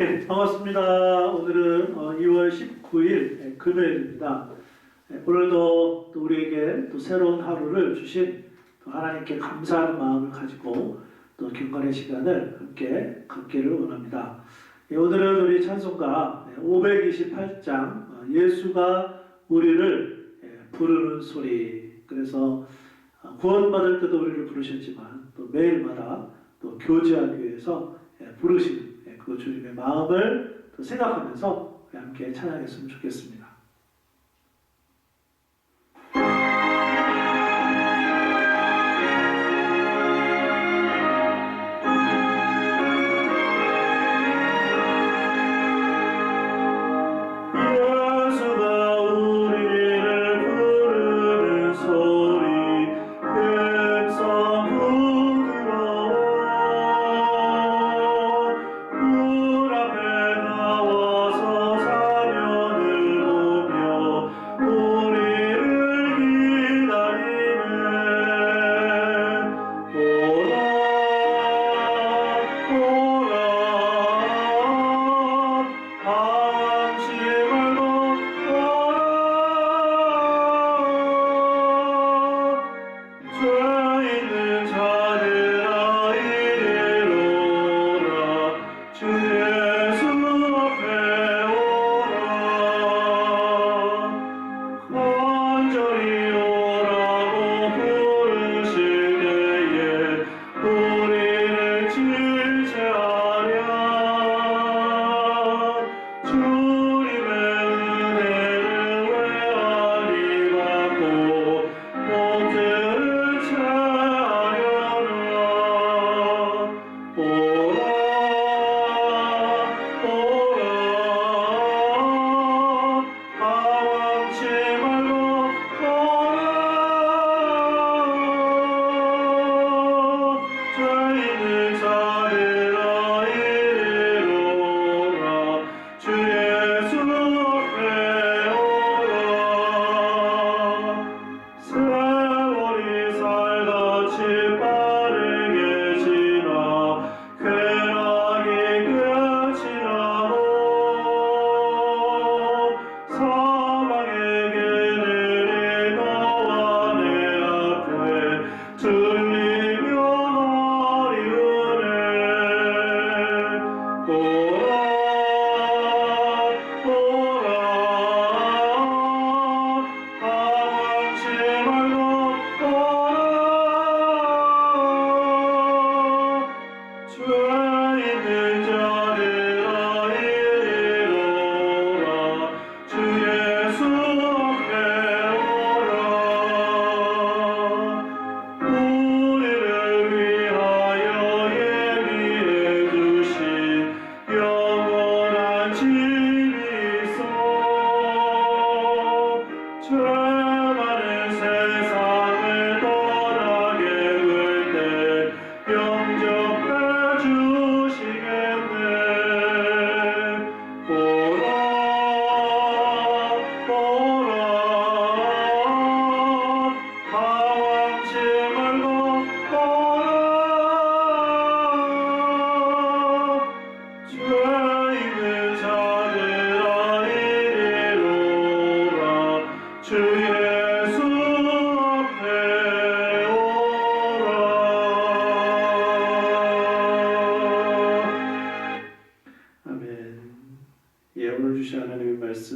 네, 반갑습니다. 오늘은 어, 2월 19일 네, 금요일입니다. 네, 오늘도 또 우리에게 또 새로운 하루를 주신 또 하나님께 감사하는 마음을 가지고 또 경건의 시간을 함께 갖기를 원합니다. 예, 오늘은 우리 찬송가 528장 어, 예수가 우리를 예, 부르는 소리 그래서 어, 구원받을 때도 우리를 부르셨지만 또 매일마다 또 교제하기 위해서 예, 그 주님의 마음을 또 생각하면서 함께 찬양했으면 좋겠습니다.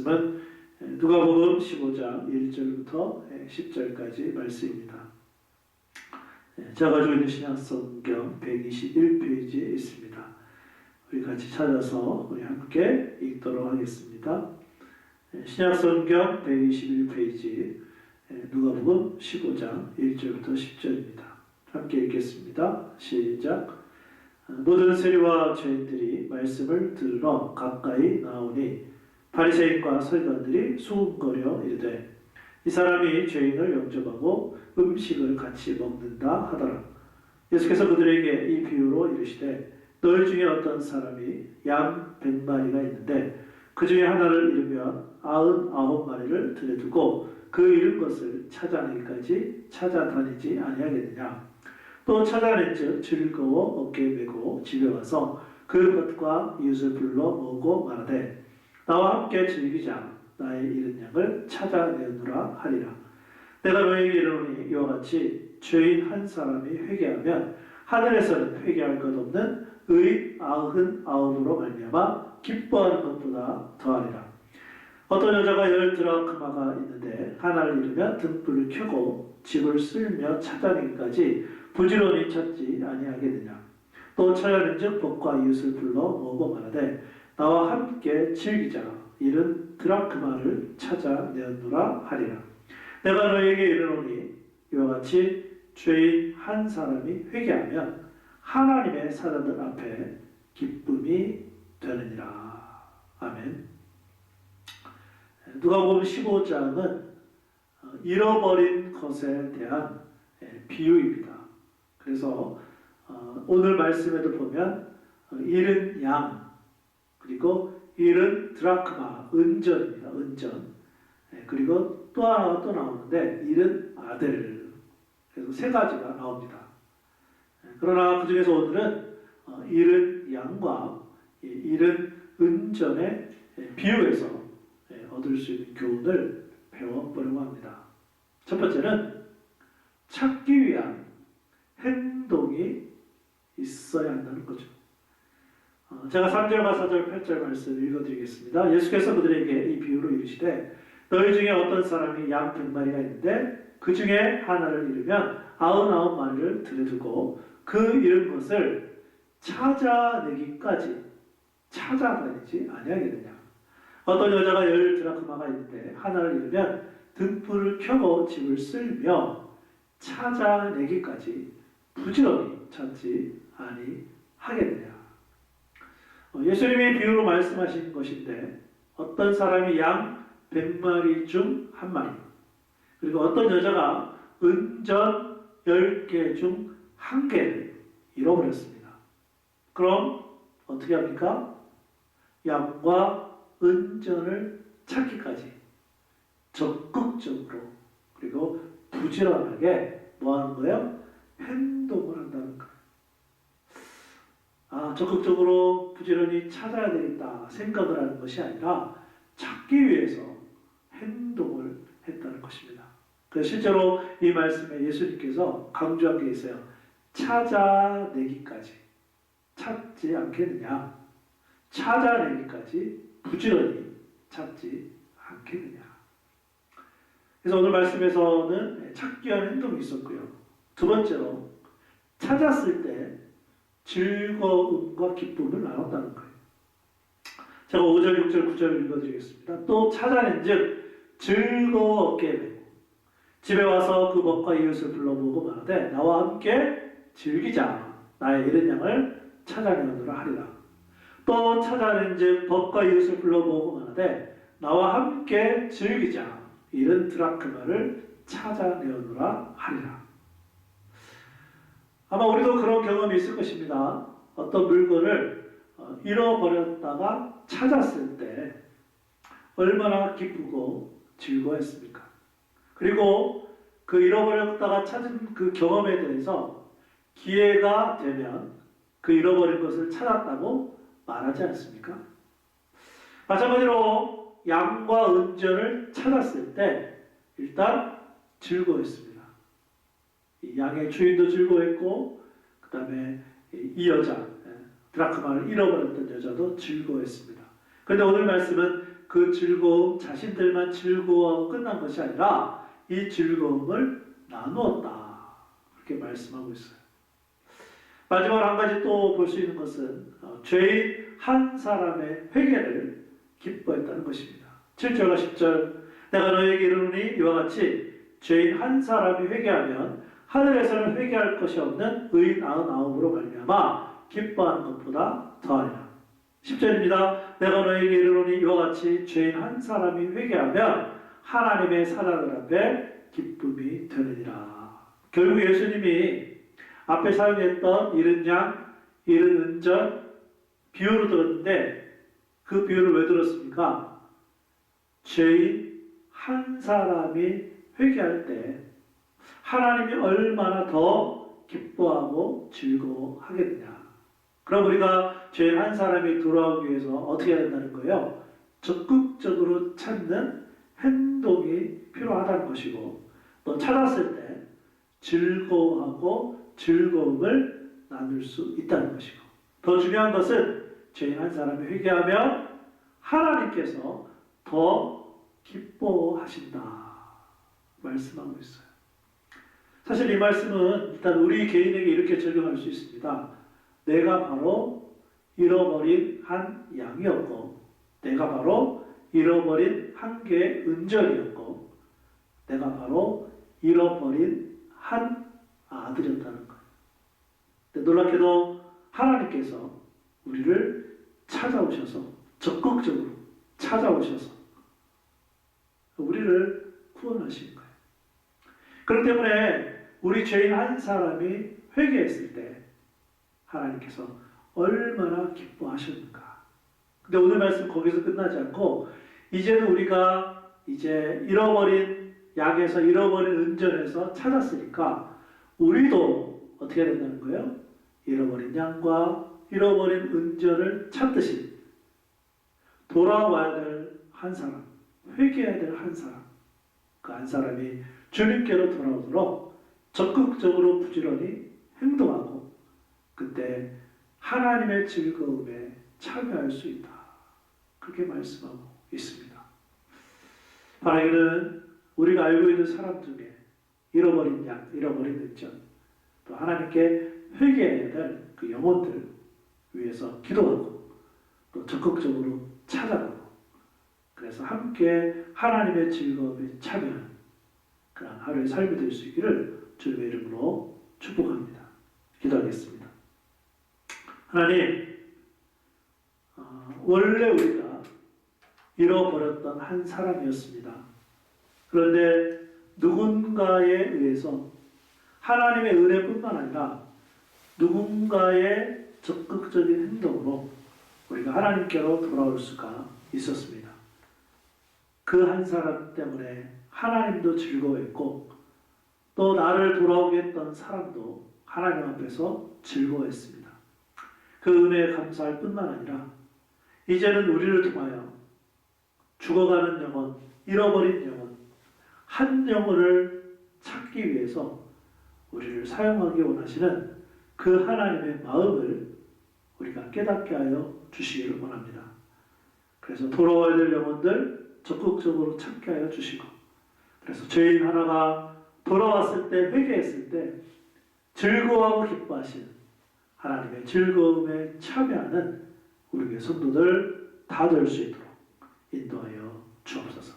말씀은 누가복음 15장 1절부터 10절까지 말씀입니다 예, 제가 가지고 있는 신약성경 121페이지에 있습니다. 우리 같이 찾아서 우리 함께 읽도록 하겠습니다. 예, 신약성경 121페이지 예, 누가복음 15장 1절부터 10절입니다. 함께 읽겠습니다. 시작. 모든 세리와 죄인들이 말씀을 들으러 가까이 나오니 바리새인과 서기관들이 수군거려 이르되 이 사람이 죄인을 영접하고 음식을 같이 먹는다 하더라. 예수께서 그들에게 이 비유로 이르시되 너희 중에 어떤 사람이 양 백마리가 있는데 그 중에 하나를 잃으면 아흔 아홉 마리를 들여두고 그 잃은 것을 찾아내기까지 찾아다니지 아니하겠느냐 또 찾아낸즉 즐거워 어깨에 메고 집에 와서 그 것과 이웃을 불러 모으고 말하되 나와 함께 즐기자 나의 잃은 양을 찾아내느라 하리라. 내가 너에게 이르노니 이와 같이 죄인 한 사람이 회개하면 하늘에서는 회개할 것 없는 의 아흔 아홉으로 말미암아 기뻐하는 것보다 더하리라. 어떤 여자가 열 드라크마가 있는데 하나를 잃으면 등불을 켜고 집을 쓸며 찾아내기까지 부지런히 찾지 아니하겠느냐. 또 찾아낸 즉 법과 이웃을 불러 모으고 말하되 나와 함께 즐기자. 이른 드라크마를 찾아내었노라 하리라. 내가 너에게 이르노니 이와 같이 죄인 한 사람이 회개하면 하나님의 사람들 앞에 기쁨이 되느니라. 아멘. 누가복음 15장은 어, 잃어버린 것에 대한 예, 비유입니다. 그래서 어, 오늘 말씀에도 보면 어, 잃은 양 그리고 잃은 드라크마 은전입니다. 은전 예, 그리고 또 하나가 또 나오는데 잃은 아들 그래서 세 가지가 나옵니다. 예, 그러나 그 중에서 오늘은 어, 잃은 양과 이 잃은 은전의 예, 비유에서 예, 얻을 수 있는 교훈을 배워보려고 합니다. 첫 번째는 찾기 위한 행동이 있어야 한다는 거죠. 어, 제가 3절과 4절, 8절 말씀 읽어드리겠습니다. 예수께서 그들에게 이 비유로 이르시되 너희 중에 어떤 사람이 양 100마리가 있는데 그 중에 하나를 잃으면 아흔아홉 마리를 들여두고 그 잃은 것을 찾아내기까지 찾아다니지 아니하겠느냐. 어떤 여자가 열 드라크마가 있는데 하나를 잃으면 등불을 켜고 집을 쓸며 찾아내기까지 부지런히 찾지 아니하겠느냐. 어, 예수님이 비유로 말씀하신 것인데 어떤 사람이 양 100마리 중 한 마리 그리고 어떤 여자가 은전 10개 중 한 개를 잃어버렸습니다. 그럼 어떻게 합니까? 양과 은전을 찾기까지 적극적으로 그리고 부지런하게 뭐 하는 거예요? 행동을 한다는 거예요. 아, 적극적으로 부지런히 찾아야 되겠다 생각을 하는 것이 아니라 찾기 위해서 행동을 했다는 것입니다. 그래서 실제로 이 말씀에 예수님께서 강조한 게 있어요. 찾아내기까지 찾지 않겠느냐? 찾아내기까지 부지런히 찾지 않겠느냐. 그래서 오늘 말씀에서는 찾기 위한 행동이 있었고요. 두 번째로 찾았을 때 즐거움과 기쁨을 나눴다는 거예요. 제가 5절, 6절, 9절을 읽어드리겠습니다. 또 찾아낸 즉 즐거워 얻게 되고 집에 와서 그 법과 이웃을 불러보고 말하되 나와 함께 즐기자 나의 잃은 양을 찾아내느라 하리라. 또 찾아낸 즉 법과 이웃을 불러보고 말하되 나와 함께 즐기자 이른 드라크마를 찾아내어노라 하리라. 아마 우리도 그런 경험이 있을 것입니다. 어떤 물건을 어, 잃어버렸다가 찾았을 때 얼마나 기쁘고 즐거웠습니까? 그리고 그 잃어버렸다가 찾은 그 경험에 대해서 기회가 되면 그 잃어버린 것을 찾았다고 말하지 않습니까? 마찬가지로 양과 은전을 찾았을 때 일단 즐거웠습니다. 이 양의 주인도 즐거웠고 그 다음에 이 여자 예, 드라크마를 잃어버렸던 여자도 즐거웠습니다. 그런데 오늘 말씀은 그 즐거움 자신들만 즐거워하고 끝난 것이 아니라 이 즐거움을 나누었다 그렇게 말씀하고 있어요. 마지막으로 한 가지 또 볼 수 있는 것은 어, 죄인 한 사람의 회개를 기뻐했다는 것입니다. 7절과 10절 내가 너에게 이르노니 이와 같이 죄인 한 사람이 회개하면 하늘에서는 회개할 것이 없는 의인 아흔아홉으로 말미암아 기뻐하는 것보다 더하리라. 10절입니다. 내가 너에게 이르노니 이와 같이 죄인 한 사람이 회개하면 하나님의 사랑을 앞에 기쁨이 되느니라. 결국 예수님이 앞에 사용했던 이른 양, 이른 은전 비유로 들었는데 그 비유를 왜 들었습니까? 죄인 한 사람이 회개할 때 하나님이 얼마나 더 기뻐하고 즐거워하겠느냐. 그럼 우리가 죄인 한 사람이 돌아오기 위해서 어떻게 해야 된다는 거예요? 적극적으로 찾는 행동이 필요하다는 것이고 또 찾았을 때 즐거워하고 즐거움을 나눌 수 있다는 것이고 더 중요한 것은 죄인 한 사람이 회개하면 하나님께서 더 기뻐하신다 말씀하고 있어요. 사실 이 말씀은 일단 우리 개인에게 이렇게 적용할 수 있습니다. 내가 바로 잃어버린 한 양이었고, 내가 바로 잃어버린 한 개의 은전이었고, 내가 바로 잃어버린 한 아들이었다는 거예요. 놀랍게도 하나님께서 우리를 찾아오셔서 적극적으로 찾아오셔서 우리를 구원하신 거예요. 그렇기 때문에 우리 죄인 한 사람이 회개했을 때 하나님께서 얼마나 기뻐하셨는가. 근데 오늘 말씀 거기서 끝나지 않고 이제는 우리가 이제 잃어버린 약에서 잃어버린 은전에서 찾았으니까 우리도 어떻게 해야 된다는 거예요? 잃어버린 양과 잃어버린 은전을 찾듯이 돌아와야 될 한 사람, 회개해야 될 한 사람, 그 한 사람이 주님께로 돌아오도록 적극적으로 부지런히 행동하고 그때 하나님의 즐거움에 참여할 수 있다. 그렇게 말씀하고 있습니다. 바라기는 우리가 알고 있는 사람 중에 잃어버린 양, 잃어버린 은전, 또 하나님께 회개해야 될 그 영혼들 위해서 기도하고 또 적극적으로 찾아가고 그래서 함께 하나님의 즐거움에 참여하는 그런 하루의 삶이 될 수 있기를 주님의 이름으로 축복합니다. 기도하겠습니다. 하나님, 어, 원래 우리가 잃어버렸던 한 사람이었습니다. 그런데 누군가에 의해서 하나님의 은혜뿐만 아니라 누군가의 적극적인 행동으로 우리가 하나님께로 돌아올 수가 있었습니다. 그 한 사람 때문에 하나님도 즐거워했고 또 나를 돌아오게 했던 사람도 하나님 앞에서 즐거워했습니다. 그 은혜에 감사할 뿐만 아니라 이제는 우리를 통하여 죽어가는 영혼, 잃어버린 영혼, 한 영혼을 찾기 위해서 우리를 사용하기 원하시는 그 하나님의 마음을 우리가 깨닫게 하여 주시기를 원합니다. 그래서 돌아와야 될 영혼들 적극적으로 찾게 하여 주시고 그래서 죄인 하나가 돌아왔을 때 회개했을 때 즐거워하고 기뻐하시는 하나님의 즐거움에 참여하는 우리의 성도들 다 될 수 있도록 인도하여 주옵소서.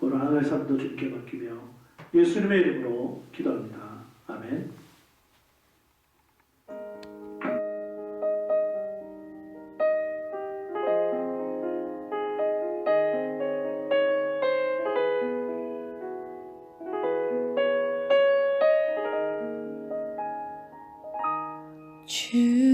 오늘 하나의 삶도 주님께 맡기며 예수님의 이름으로 기도합니다. 아멘. 주